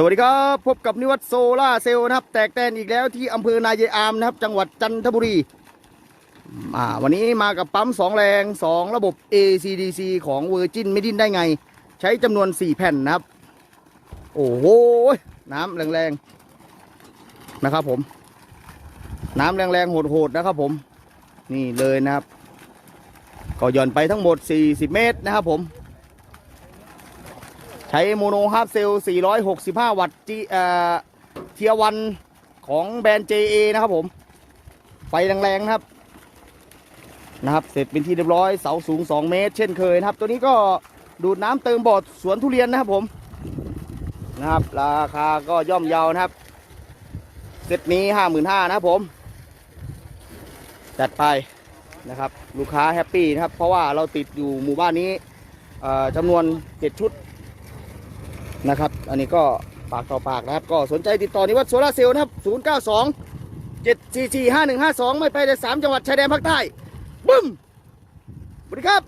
สวัสดีครับ พบกับนิวัตโซล่าเซลล์นะครับ แตกแตนอีกแล้วที่อำเภอนายายอามนะครับ จังหวัดจันทบุรีอ่าวันนี้มากับปั๊มสองแรง 2 ระบบ ACDC ของ Virgin ไม่ดิ้นได้ไง ใช้จำนวน 4 แผ่นนะครับ โอ้โห น้ำแรงๆ นะครับผม น้ำแรงๆ โหดๆ นะครับผม นี่เลยนะครับ ก็หย่อนไปทั้งหมด 40 เมตรนะครับผม ใช้โมโนฮาร์ฟเซล 465 วัตต์จีเอ่อเทียวันของแบรนด์ JA นะครับผม ไฟแรงๆนะครับ นะครับ เสร็จเป็นที่เรียบร้อยเสาสูง 2 เมตร เช่นเคยนะครับ ตัวนี้ก็ดูดน้ำเติมบอดสวนทุเรียนนะครับผม นะครับ ราคาก็ย่อมเยาวนะครับ เซตนี้ 55,000นะครับผม จัดไปนะครับ ลูกค้าแฮปปี้นะครับ เพราะว่าเราติดอยู่หมู่บ้านนี้เอ่อจำนวน 7 ชุด นะครับ อันนี้ก็ปากต่อปากนะครับ ก็สนใจติดต่อนิวัฒน์โซลาเซลล์นะครับ 092 744 5152 ไม่ไปแต่3จังหวัดชายแดนภาคใต้บึ้มสวัสดีครับ